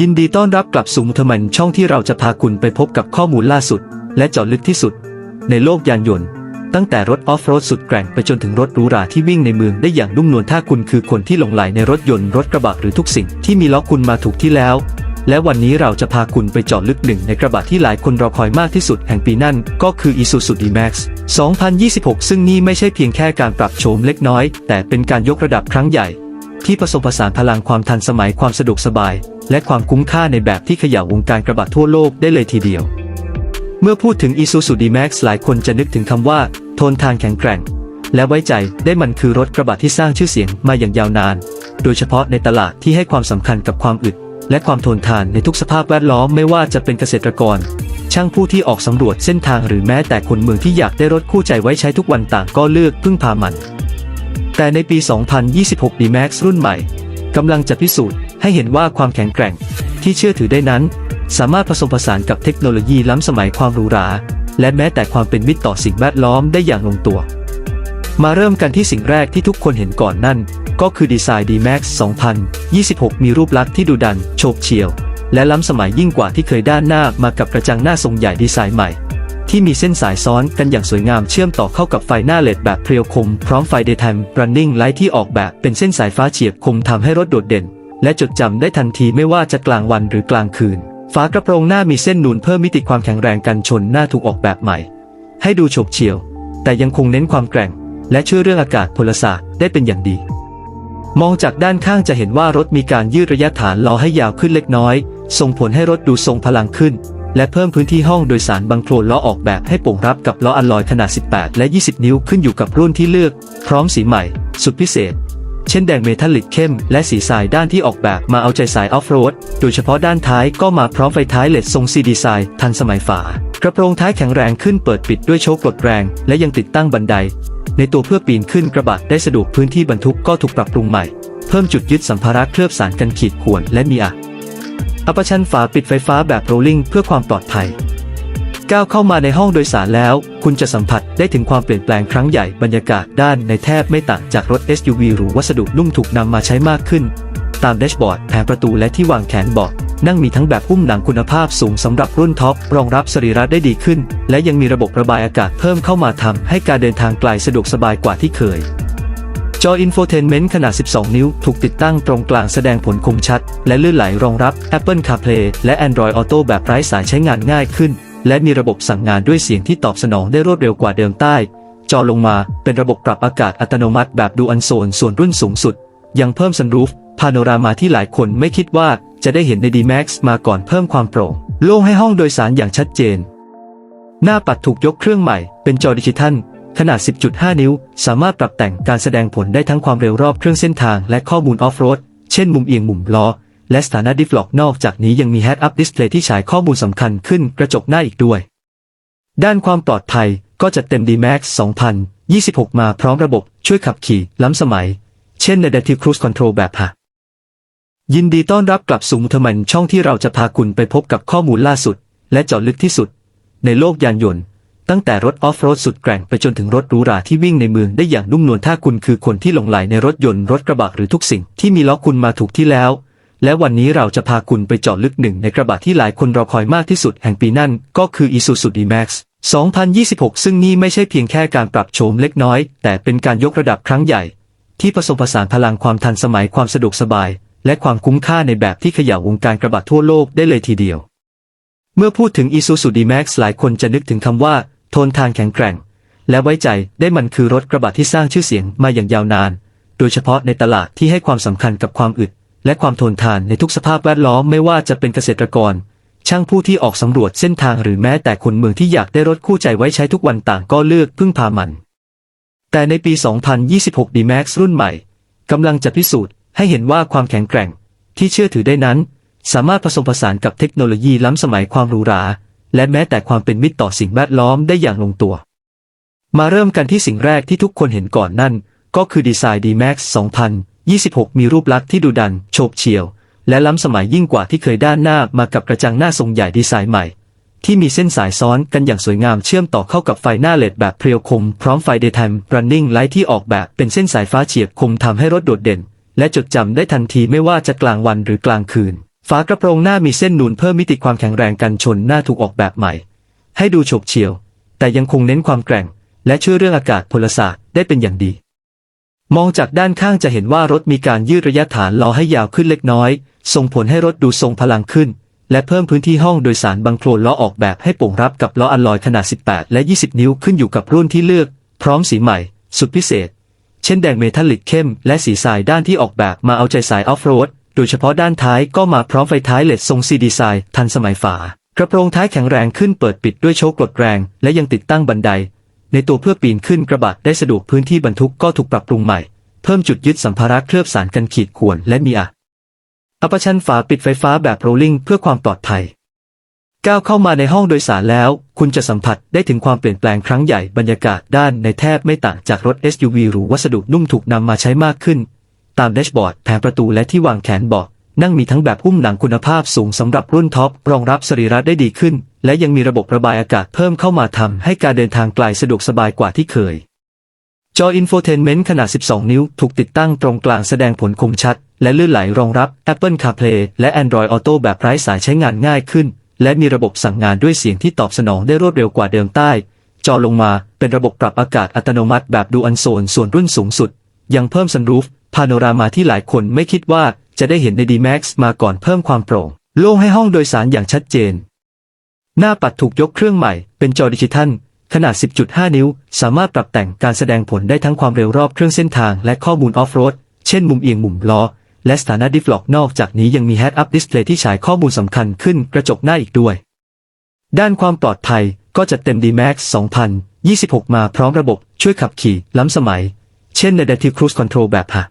ยินดีต้อนรับกลับสู่มุทมันช่องที่เราจะพาคุณไปพบกับข้อมูลล่าสุด และเจาะลึกที่สุด ในโลกยานยนต์ ตั้งแต่รถออฟโรดสุดแกร่งไปจนถึงรถหรูหราที่วิ่งในเมืองได้อย่างนุ่มนวลถ้าคุณคือคนที่หลงไหลในรถยนต์รถกระบะหรือทุกสิ่งที่มีล้อคุณมาถูกที่แล้ว และวันนี้เราจะพาคุณไปเจาะลึกหนึ่งในกระบะที่หลายคนรอคอยมากที่สุดแห่งปีนั่นก็คือ Isuzu D-Max 2026 ซึ่งนี่ไม่ใช่เพียงแค่การปรับโฉมเล็กน้อย แต่เป็นการยกระดับครั้งใหญ่ ที่ผสมผสานพลังความทันสมัยความสะดวกสบาย และความคุ้มค่าในแบบที่ขย่าวงการกระบะทั่วโลกได้เลยทีเดียว เมื่อพูดถึง Isuzu D-Max หลายคนจะนึกถึงคำว่า ทนทานแข็งแกร่ง และไว้ใจได้มันคือรถกระบะที่สร้างชื่อเสียงมาอย่างยาวนาน โดยเฉพาะในตลาดที่ให้ความสำคัญกับความอึด และความทนทานในทุกสภาพแวดล้อมไม่ว่าจะเป็นเกษตรกร ช่างผู้ที่ออกสำรวจเส้นทางหรือแม้แต่คนเมืองที่อยากได้รถคู่ใจไว้ใช้ทุกวันต่างก็เลือกพึ่งพามัน แต่ในปี 2026 D-Max รุ่นใหม่กำลังจะพิสูจน์ให้เห็นว่าความแข็งแกร่งที่เชื่อถือได้นั้น สามารถผสมผสานกับเทคโนโลยีล้ำสมัยความหรูหรา และแม้แต่ความเป็นมิตรต่อสิ่งแวดล้อมได้อย่างลงตัว มาเริ่มกันที่สิ่งแรกที่ทุกคนเห็นก่อนนั่น ก็คือดีไซน์ D-Max 2026 มีรูปลักษณ์ที่ดุดัน โฉบเฉี่ยว และล้ำสมัยยิ่งกว่าที่เคยด้านหน้ามากับกระจังหน้าทรงใหญ่ดีไซน์ใหม่ ที่มีเส้นสายซ้อนกันอย่างสวยงามเชื่อมต่อเข้ากับไฟหน้าเลดแบบเพรียวคม พร้อมไฟ Daytime Running Light ที่ออกแบบเป็นเส้นสายฟ้าเฉียบคมทำให้รถโดดเด่น และจดจำได้ทันทีไม่ว่าจะกลางวันหรือกลางคืน ฝากระโปรงหน้ามีเส้นนูนเพิ่มมิติความแข็งแรงกันชนหน้าถูกออกแบบใหม่ ให้ดูโฉบเฉี่ยว แต่ยังคงเน้นความแกร่ง และช่วยเรื่องอากาศพลศาสตร์ได้เป็นอย่างดี มองจากด้านข้างจะเห็นว่ารถมีการยืดระยะฐานล้อให้ยาวขึ้นเล็กน้อย ส่งผลให้รถดูทรงพลังขึ้น และเพิ่มพื้นที่ห้องโดยสารบางโครนล้อออกแบบให้โป่งรับกับล้ออัลลอยขนาด 18 และ 20 นิ้วขึ้นอยู่กับรุ่นที่เลือก พร้อมสีใหม่ สุดพิเศษ เช่นแดงเมทัลลิกเข้ม และสีทรายด้านที่ออกแบบมาเอาใจสายออฟโรด โดยเฉพาะด้านท้ายก็มาพร้อมไฟท้ายเลดทรงซีดีไซน์ทันสมัยฝา กระโปรงท้ายแข็งแรงขึ้นเปิดปิดด้วยโชคกดแรง และยังติดตั้งบันได ในตัวเพื่อปีนขึ้นกระบะได้สะดวกพื้นที่บรรทุกก็ถูกปรับปรุงใหม่ เพิ่มจุดยึดสัมภาระเคลือบสารกันขีดข่วนและมีอะ อัปชันฝาปิดไฟฟ้าแบบโรลลิ่งเพื่อความปลอดภัย ก้าวเข้ามาในห้องโดยสารแล้ว คุณจะสัมผัสได้ถึงความเปลี่ยนแปลงครั้งใหญ่บรรยากาศด้านในแทบไม่ต่างจากรถ SUV หรือวัสดุนุ่มถูกนำมาใช้มากขึ้น ตามแดชบอร์ดแผงประตูและที่วางแขนเบาะนั่งมีทั้งแบบหุ้มหนังคุณภาพสูงสำหรับรุ่นท็อปรองรับสรีระได้ดีขึ้น และยังมีระบบระบายอากาศเพิ่มเข้ามาทำให้การเดินทางไกลสะดวกสบายกว่าที่เคย จออินโฟเทนเมนต์ขนาด 12 นิ้ว ถูกติดตั้งตรงกลางแสดงผลคมชัด และลื่นไหลรองรับ Apple CarPlay และ Android Auto แบบไร้สายใช้งานง่ายขึ้น และมีระบบสั่งงานด้วยเสียงที่ตอบสนองได้รวดเร็วกว่าเดิมใต้ จอลงมาเป็นระบบปรับอากาศอัตโนมัติแบบดูอันโซนส่วนรุ่นสูงสุด ยังเพิ่มซันรูฟพาโนรามาที่หลายคนไม่คิดว่าจะได้เห็นใน D-Max มาก่อนเพิ่มความโปร่งโล่งให้ห้องโดยสารอย่างชัดเจน หน้าปัดถูกยกเครื่องใหม่เป็นจอดิจิทัล ขนาด 10.5 นิ้ว สามารถปรับแต่งการแสดงผลได้ทั้งความเร็วรอบเครื่องเส้นทางและข้อมูลออฟโรด เช่นมุมเอียงมุมล้อ และสถานะดิฟล็อกนอกจากนี้ยังมี Head Up Display ที่ฉายข้อมูลสำคัญขึ้นกระจกหน้าอีกด้วย ด้านความปลอดภัยก็จัดเต็ม D-Max 2026 มาพร้อมระบบช่วยขับขี่ล้ำสมัย เช่น Adaptive Cruise Control แบบหักยินดีต้อนรับกลับสู่มุทมันช่องที่เราจะพาคุณไปพบกับข้อมูลล่าสุด และเจาะลึกที่สุด ในโลกยานยนต์ ตั้งแต่รถออฟโรดสุดแกร่งไปจนถึงรถหรูหราที่วิ่งในเมืองได้อย่างนุ่มนวลถ้าคุณคือคนที่หลงไหลในรถยนต์รถกระบะหรือทุกสิ่งที่มีล้อคุณมาถูกที่แล้ว และวันนี้เราจะพาคุณไปเจาะลึกหนึ่งในกระบะที่หลายคนรอคอยมากที่สุดแห่งปีนั่นก็คือ Isuzu D-Max 2026 ซึ่งนี่ไม่ใช่เพียงแค่การปรับโฉมเล็กน้อย แต่เป็นการยกระดับครั้งใหญ่ ที่ผสมผสานพลังความทันสมัยความสะดวกสบาย และความคุ้มค่าในแบบที่เขย่าวงการกระบะทั่วโลกได้เลยทีเดียว เมื่อพูดถึง Isuzu D-Max หลายคนจะนึกถึงคำว่า ทนทานแข็งแกร่ง และไว้ใจได้มันคือรถกระบะที่สร้างชื่อเสียงมาอย่างยาวนาน โดยเฉพาะในตลาดที่ให้ความสำคัญกับความอึด และความทนทานในทุกสภาพแวดล้อมไม่ว่าจะเป็นเกษตรกร ช่างผู้ที่ออกสำรวจเส้นทางหรือแม้แต่คนเมืองที่อยากได้รถคู่ใจไว้ใช้ทุกวันต่างก็เลือกพึ่งพามัน แต่ในปี 2026 D-Max รุ่นใหม่กำลังจะพิสูจน์ให้เห็นว่าความแข็งแกร่งที่เชื่อถือได้นั้น สามารถผสมผสานกับเทคโนโลยีล้ำสมัยความหรูหรา และแม้แต่ความเป็นมิตรต่อสิ่งแวดล้อมได้อย่างลงตัว มาเริ่มกันที่สิ่งแรกที่ทุกคนเห็นก่อนนั่น ก็คือดีไซน์ D-Max 2026 มีรูปลักษณ์ที่ดุดัน โฉบเฉี่ยว และล้ำสมัยยิ่งกว่าที่เคยด้านหน้ามากับกระจังหน้าทรงใหญ่ดีไซน์ใหม่ ที่มีเส้นสายซ้อนกันอย่างสวยงามเชื่อมต่อเข้ากับไฟหน้าเลดแบบเพรียวคม พร้อมไฟ Daytime Running Light ที่ออกแบบเป็นเส้นสายฟ้าเฉียบคมทำให้รถโดดเด่น และจดจำได้ทันทีไม่ว่าจะกลางวันหรือกลางคืน ฝากระโปรงหน้ามีเส้นนูนเพิ่มมิติความแข็งแรงกันชนหน้าถูกออกแบบใหม่ ให้ดูโฉบเฉี่ยว แต่ยังคงเน้นความแกร่ง และช่วยเรื่องอากาศพลศาสตร์ได้เป็นอย่างดี มองจากด้านข้างจะเห็นว่ารถมีการยืดระยะฐานล้อให้ยาวขึ้นเล็กน้อย ส่งผลให้รถดูทรงพลังขึ้น และเพิ่มพื้นที่ห้องโดยสารบังโคลนล้อออกแบบให้โป่งรับกับล้ออัลลอยขนาด 18 และ 20 นิ้วขึ้นอยู่กับรุ่นที่เลือก พร้อมสีใหม่ สุดพิเศษ เช่นแดงเมทัลลิกเข้ม และสีทรายด้านที่ออกแบบมาเอาใจสายออฟโรด โดยเฉพาะด้านท้ายก็มาพร้อมไฟท้ายเลดทรงซีดีไซน์ทันสมัยฝากระโปรงท้ายแข็งแรงขึ้นเปิดปิดด้วยโชคกดแรง และยังติดตั้งบันได ในตัวเพื่อปีนขึ้นกระบะได้สะดวกพื้นที่บรรทุกก็ถูกปรับปรุงใหม่ เพิ่มจุดยึดสัมภาระเคลือบสารกันขีดข่วนและมีอะอัปชันฝาปิดไฟฟ้าแบบโรลลิงเพื่อความปลอดภัยก้าวเข้ามาในห้องโดยสารแล้ว คุณจะสัมผัสได้ถึงความเปลี่ยนแปลงครั้งใหญ่บรรยากาศด้านในแทบไม่ต่างจากรถ SUV หรูวัสดุนุ่มถูกนำมาใช้มากขึ้น ตามแดชบอร์ดแผงประตูและที่วางแขนเบาะนั่งมีทั้งแบบหุ้มหนังคุณภาพสูงสำหรับรุ่นท็อปรองรับสรีระได้ดีขึ้น และยังมีระบบระบายอากาศเพิ่มเข้ามาทำให้การเดินทางไกลสะดวกสบายกว่าที่เคย จออินโฟเทนเมนต์ขนาด 12 นิ้ว ถูกติดตั้งตรงกลางแสดงผลคมชัด และลื่นไหลรองรับ Apple CarPlay และ Android Auto แบบไร้สายใช้งานง่ายขึ้น และมีระบบสั่งงานด้วยเสียงที่ตอบสนองได้รวดเร็วกว่าเดิมใต้ จอลงมาเป็นระบบปรับอากาศอัตโนมัติแบบดูอันโซนส่วนรุ่นสูงสุด ยังเพิ่มซันรูฟพาโนรามาที่หลายคนไม่คิดว่าจะได้เห็นใน D-Max มาก่อนเพิ่มความโปร่ง โล่งให้ห้องโดยสารอย่างชัดเจน หน้าปัดถูกยกเครื่องใหม่ เป็นจอดิจิทัล ขนาด 10.5 นิ้ว สามารถปรับแต่งการแสดงผลได้ทั้งความเร็วรอบเครื่องเส้นทางและข้อมูลออฟโรด เช่นมุมเอียงมุมล้อ และสถานะดิฟล็อกนอกจากนี้ยังมี Head Up Display ที่ฉายข้อมูลสำคัญขึ้นกระจกหน้าอีกด้วย ด้านความปลอดภัยก็จัดเต็ม D-Max 2026 มาพร้อมระบบช่วยขับขี่ล้ำสมัย เช่น Adaptive Cruise Control แบบหัก